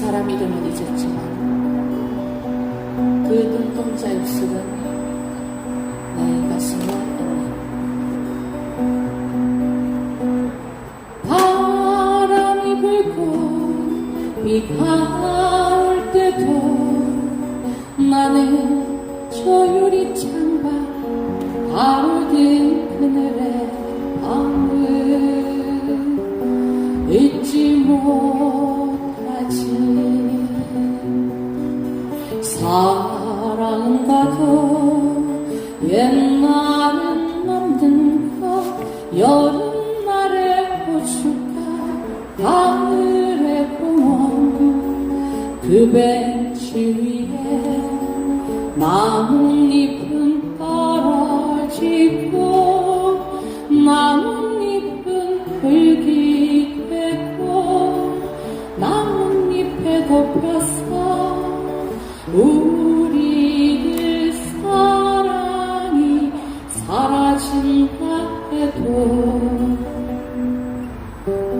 사람 이름은 잊었지만 그 눈동자 입술은 나의 가슴을 안네. 바람이 불고 비가 올 때도 나는 저 유리창밖 가로등 그늘의 사랑가도 옛날은 남든가 여름날의 호숫가 가을의 공원 그 벤치 위에 나뭇잎은 떨어지고 나뭇잎은 흙이 되고 나뭇잎에 덮여서 우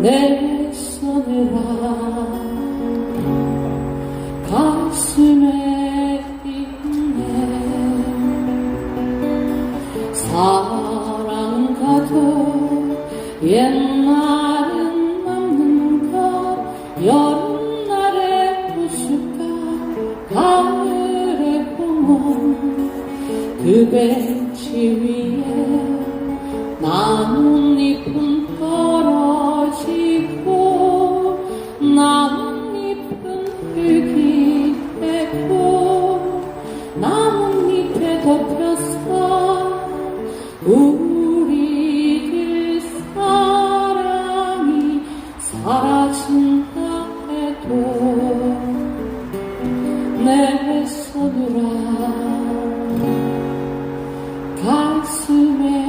내 손을 아 가슴에 있네. 사랑 가도 옛날은 남는가? 여름날의 호숫가 가을의 공원 그 벤치 위에 나뭇잎 우리들 사랑이 사라진다 해도 내 손으로 가슴에